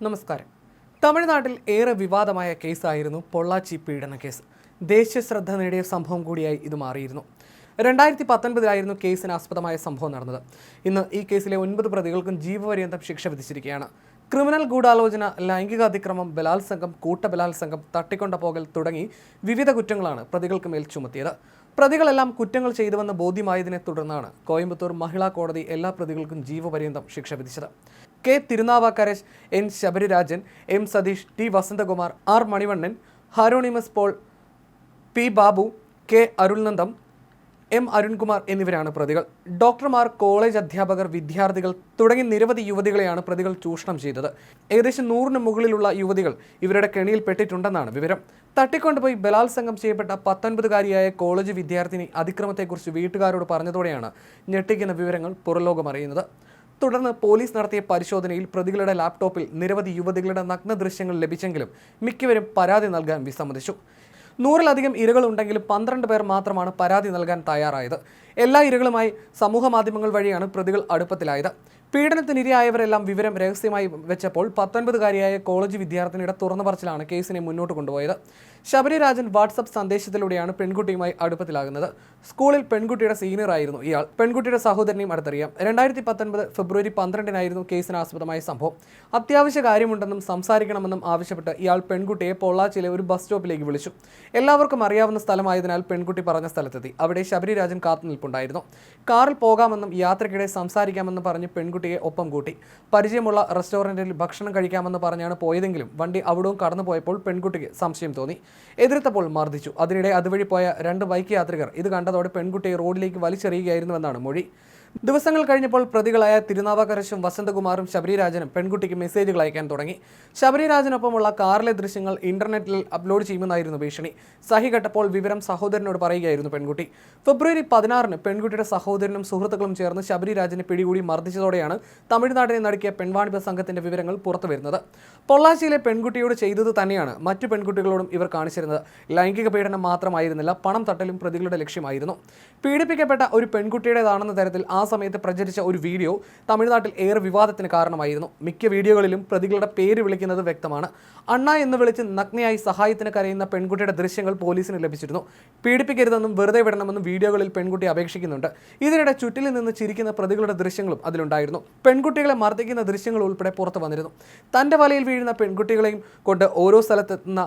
നമസ്കാരം. തമിഴ്നാട്ടിൽ ഏറെ വിവാദമായ കേസായിരുന്നു പൊള്ളാച്ചി പീഡന കേസ്. ദേശീയ ശ്രദ്ധ നേടിയ സംഭവം കൂടിയായി ഇത് മാറിയിരുന്നു. രണ്ടായിരത്തി പത്തൊൻപതിലായിരുന്നു കേസിന് ആസ്പദമായ സംഭവം നടന്നത്. ഇന്ന് ഈ കേസിലെ ഒൻപത് പ്രതികൾക്കും ജീവപര്യന്തം ശിക്ഷ വിധിച്ചിരിക്കുകയാണ്. ക്രിമിനൽ ഗൂഢാലോചന ലൈംഗിക അതിക്രമം ബലാത്സംഗം കൂട്ടബലാത്സംഗം തട്ടിക്കൊണ്ടുപോകൽ തുടങ്ങി വിവിധ കുറ്റങ്ങളാണ് പ്രതികൾക്ക് മേൽ ചുമത്തിയത്. പ്രതികളെല്ലാം കുറ്റങ്ങൾ ചെയ്തുവെന്ന് ബോധ്യമായതിനെ തുടർന്നാണ് കോയമ്പത്തൂർ മഹിളാ കോടതി എല്ലാ പ്രതികൾക്കും ജീവപര്യന്തം ശിക്ഷ വിധിച്ചത്. K. Thirunavukkarasu N. Sabarirajan M. Satheesh T. Vasanthakumar R. Manivannan Hieronymus Paul P. Babu K. Arulnandam M. Arunkumar എന്നിവരാണ് പ്രതികൾ. ഡോക്ടർമാർ കോളേജ് അധ്യാപകർ വിദ്യാർത്ഥികൾ തുടങ്ങി നിരവധി യുവതികളെയാണ് പ്രതികൾ ചൂഷണം ചെയ്തത്. ഏകദേശം നൂറിന് മുകളിലുള്ള യുവതികൾ ഇവരുടെ കെണിയിൽ പെട്ടിട്ടുണ്ടെന്നാണ് വിവരം. തട്ടിക്കൊണ്ടുപോയി ബലാത്സംഗം ചെയ്യപ്പെട്ട പത്തൊൻപതുകാരിയായ കോളേജ് വിദ്യാർത്ഥിനി അതിക്രമത്തെക്കുറിച്ച് വീട്ടുകാരോട് പറഞ്ഞതോടെയാണ് ഞെട്ടിക്കുന്ന വിവരങ്ങൾ പുറലോകമറിയുന്നത് തുടർന്ന് പോലീസ് നടത്തിയ പരിശോധനയിൽ പ്രതികളുടെ ലാപ്ടോപ്പിൽ നിരവധി യുവതികളുടെ നഗ്ന ദൃശ്യങ്ങൾ ലഭിച്ചെങ്കിലും മിക്കവരും പരാതി നൽകാൻ വിസമ്മതിച്ചു. നൂറിലധികം ഇരകളുണ്ടെങ്കിലും പന്ത്രണ്ട് പേർ മാത്രമാണ് പരാതി നൽകാൻ തയ്യാറായത്. എല്ലാ ഇരകളുമായി സമൂഹ മാധ്യമങ്ങൾ വഴിയാണ് പ്രതികൾ അടുപ്പത്തിലായത്. പീഡനത്തിനിരയായവരെല്ലാം വിവരം രഹസ്യമായി വെച്ചപ്പോൾ പത്തൊൻപതുകാരിയായ കോളേജ് വിദ്യാർത്ഥിനിയുടെ തുറന്നു പറച്ചിലാണ് കേസിനെ മുന്നോട്ട് കൊണ്ടുപോയത്. ശബരിരാജൻ വാട്സപ്പ് സന്ദേശത്തിലൂടെയാണ് പെൺകുട്ടിയുമായി അടുപ്പത്തിലാകുന്നത്. സ്കൂളിൽ പെൺകുട്ടിയുടെ സീനിയർ ആയിരുന്നു ഇയാൾ. പെൺകുട്ടിയുടെ സഹോദരനെയും അടുത്തറിയാം. രണ്ടായിരത്തി പത്തൊൻപത് ഫെബ്രുവരി പന്ത്രണ്ടിനായിരുന്നു കേസിന് ആസ്പദമായ സംഭവം. അത്യാവശ്യ കാര്യമുണ്ടെന്നും സംസാരിക്കണമെന്നും ആവശ്യപ്പെട്ട് ഇയാൾ പെൺകുട്ടിയെ പൊള്ളാച്ചിയിലെ ഒരു ബസ് സ്റ്റോപ്പിലേക്ക് വിളിച്ചു. എല്ലാവർക്കും അറിയാവുന്ന സ്ഥലമായതിനാൽ പെൺകുട്ടി പറഞ്ഞ സ്ഥലത്തെത്തി. അവിടെ ശബരിരാജൻ കാത്തുനിൽപ്പുണ്ടായിരുന്നു കാറിൽ പോകാമെന്നും യാത്രയ്ക്കിടെ സംസാരിക്കാമെന്നും പറഞ്ഞ് പെൺകുട്ടിയെ ഒപ്പം കൂട്ടി. പരിചയമുള്ള റെസ്റ്റോറന്റിൽ ഭക്ഷണം കഴിക്കാമെന്ന് പറഞ്ഞാണ് പോയതെങ്കിലും വണ്ടി അവിടവും കടന്നുപോയപ്പോൾ പെൺകുട്ടിക്ക് സംശയം തോന്നി. എതിർത്തപ്പോൾ മർദ്ദിച്ചു. അതിനിടെ അതുവഴി പോയ രണ്ട് ബൈക്ക് യാത്രികർ ഇത് കണ്ടതോടെ പെൺകുട്ടിയെ റോഡിലേക്ക് വലിച്ചെറിയുകയായിരുന്നുവെന്നാണ് മൊഴി. ദിവസങ്ങൾ കഴിഞ്ഞപ്പോൾ പ്രതികളായ തിരുനാവാക്കരശും വസന്തകുമാറും ശബരിരാജനും പെൺകുട്ടിക്ക് മെസ്സേജുകൾ അയക്കാൻ തുടങ്ങി. ശബരിരാജനൊപ്പമുള്ള കാറിലെ ദൃശ്യങ്ങൾ ഇന്റർനെറ്റിൽ അപ്ലോഡ് ചെയ്യുമെന്നായിരുന്നു ഭീഷണി. സഹി കെട്ടപ്പോൾ വിവരം സഹോദരനോട് പറയുകയായിരുന്നു പെൺകുട്ടി. ഫെബ്രുവരി പതിനാറിന് പെൺകുട്ടിയുടെ സഹോദരനും സുഹൃത്തുക്കളും ചേർന്ന് ശബരിരാജനെ പിടികൂടി മർദ്ദിച്ചതോടെയാണ് തമിഴ്നാടിനെ നടുക്കിയ പെൺവാണിഭ സംഘത്തിന്റെ വിവരങ്ങൾ പുറത്തുവരുന്നത് പൊള്ളാച്ചിയിലെ പെൺകുട്ടിയോട് ചെയ്തത് തന്നെയാണ് മറ്റു പെൺകുട്ടികളോടും ഇവർ കാണിച്ചിരുന്നത്. ലൈംഗിക പീഡനം മാത്രമായിരുന്നില്ല പണം തട്ടലും പ്രതികളുടെ ലക്ഷ്യമായിരുന്നു. പീഡിപ്പിക്കപ്പെട്ട ഒരു പെൺകുട്ടിയുടേതാണെന്ന തരത്തിൽ സമയത്ത് പ്രചരിച്ച ഒരു വീഡിയോ തമിഴ്നാട്ടിൽ ഏറെ വിവാദത്തിന് കാരണമായിരുന്നു. മിക്ക വീഡിയോകളിലും പ്രതികളുടെ പേര് വിളിക്കുന്നത് വ്യക്തമാണ്. അണ്ണ എന്ന് വിളിച്ച് നഗ്നയായി സഹായത്തിന് കരയുന്ന പെൺകുട്ടിയുടെ ദൃശ്യങ്ങൾ പോലീസിന് ലഭിച്ചിരുന്നു. പീഡിപ്പിക്കരുതെന്നും വെറുതെ വിടണമെന്നും വീഡിയോകളിൽ പെൺകുട്ടി അപേക്ഷിക്കുന്നുണ്ട്. ഇതിനിടെ ചുറ്റിൽ നിന്ന് ചിരിക്കുന്ന പ്രതികളുടെ ദൃശ്യങ്ങളും അതിലുണ്ടായിരുന്നു. പെൺകുട്ടികളെ മർദ്ദിക്കുന്ന ദൃശ്യങ്ങൾ ഉൾപ്പെടെ പുറത്തു വന്നിരുന്നു. തന്റെ വലയിൽ വീഴുന്ന പെൺകുട്ടികളെയും കൊണ്ട് ഓരോ സ്ഥലത്തെത്തുന്ന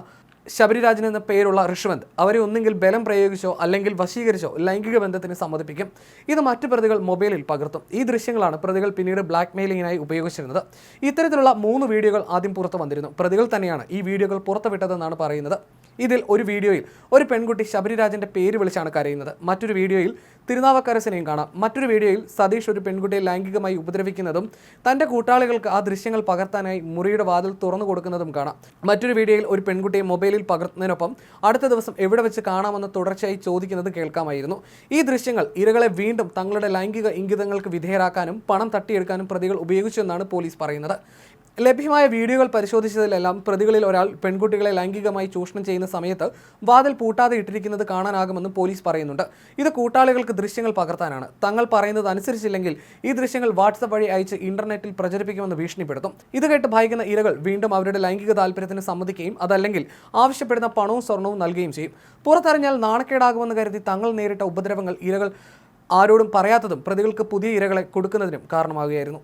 ശബരിരാജൻ എന്ന പേരുള്ള ഋഷവന്ത് അവരെ ഒന്നെങ്കിൽ ബലം പ്രയോഗിച്ചോ അല്ലെങ്കിൽ വശീകരിച്ചോ ലൈംഗിക ബന്ധത്തിന് സമ്മതിപ്പിക്കും. ഇത് മറ്റു പ്രതികൾ മൊബൈലിൽ പകർത്തും. ഈ ദൃശ്യങ്ങളാണ് പ്രതികൾ പിന്നീട് ബ്ലാക്ക് മെയിലിങ്ങിനായി ഉപയോഗിച്ചിരുന്നത്. ഇത്തരത്തിലുള്ള മൂന്ന് വീഡിയോകൾ ആദ്യം പുറത്തു വന്നിരുന്നു. പ്രതികൾ തന്നെയാണ് ഈ വീഡിയോകൾ പുറത്തുവിട്ടതെന്നാണ് പറയുന്നത്. ഇതിൽ ഒരു വീഡിയോയിൽ ഒരു പെൺകുട്ടി ശബരിരാജന്റെ പേര് വിളിച്ചാണ് കരയുന്നത്. മറ്റൊരു വീഡിയോയിൽ തിരുനാവക്കരസിനെയും കാണാം. മറ്റൊരു വീഡിയോയിൽ സതീഷ് ഒരു പെൺകുട്ടിയെ ലൈംഗികമായി ഉപദ്രവിക്കുന്നതും തന്റെ കൂട്ടാളികൾക്ക് ആ ദൃശ്യങ്ങൾ പകർത്താനായി മുറിയുടെ വാതിൽ തുറന്നു കൊടുക്കുന്നതും കാണാം. മറ്റൊരു വീഡിയോയിൽ ഒരു പെൺകുട്ടിയെ മൊബൈലിൽ പകർത്തുന്നതിനൊപ്പം അടുത്ത ദിവസം എവിടെ വെച്ച് കാണാമെന്ന് തുടർച്ചയായി ചോദിക്കുന്നത് കേൾക്കാമായിരുന്നു. ഈ ദൃശ്യങ്ങൾ ഇരകളെ വീണ്ടും തങ്ങളുടെ ലൈംഗിക ഇംഗിതങ്ങൾക്ക് വിധേയരാക്കാനും പണം തട്ടിയെടുക്കാനും പ്രതികൾ ഉപയോഗിച്ചു എന്നാണ് പോലീസ് പറയുന്നത്. ലഭ്യമായ വീഡിയോകൾ പരിശോധിച്ചതിലെല്ലാം പ്രതികളിൽ ഒരാൾ പെൺകുട്ടികളെ ലൈംഗികമായി ചൂഷണം ചെയ്യുന്ന സമയത്ത് വാതിൽ പൂട്ടാതെ ഇട്ടിരിക്കുന്നത് കാണാനാകുമെന്ന് പോലീസ് പറയുന്നുണ്ട്. ഇത് കൂട്ടാളികൾക്ക് ദൃശ്യങ്ങൾ പകർത്താനാണ്. തങ്ങൾ പറയുന്നത് അനുസരിച്ചില്ലെങ്കിൽ ഈ ദൃശ്യങ്ങൾ വാട്സപ്പ് വഴി അയച്ച് ഇന്റർനെറ്റിൽ പ്രചരിപ്പിക്കുമെന്ന് ഭീഷണിപ്പെടുത്തും. ഇത് കേട്ട് ഭയക്കുന്ന ഇരകൾ വീണ്ടും അവരുടെ ലൈംഗിക താല്പര്യത്തിന് സമ്മതിക്കുകയും അതല്ലെങ്കിൽ ആവശ്യപ്പെടുന്ന പണവും സ്വർണവും നൽകുകയും ചെയ്യും. പുറത്തറിഞ്ഞാൽ നാണക്കേടാകുമെന്ന് കരുതി തങ്ങൾ നേരിട്ട ഉപദ്രവങ്ങൾ ഇരകൾ ആരോടും പറയാത്തതും പ്രതികൾക്ക് പുതിയ ഇരകളെ കൊടുക്കുന്നതിനും കാരണമാകുകയായിരുന്നു.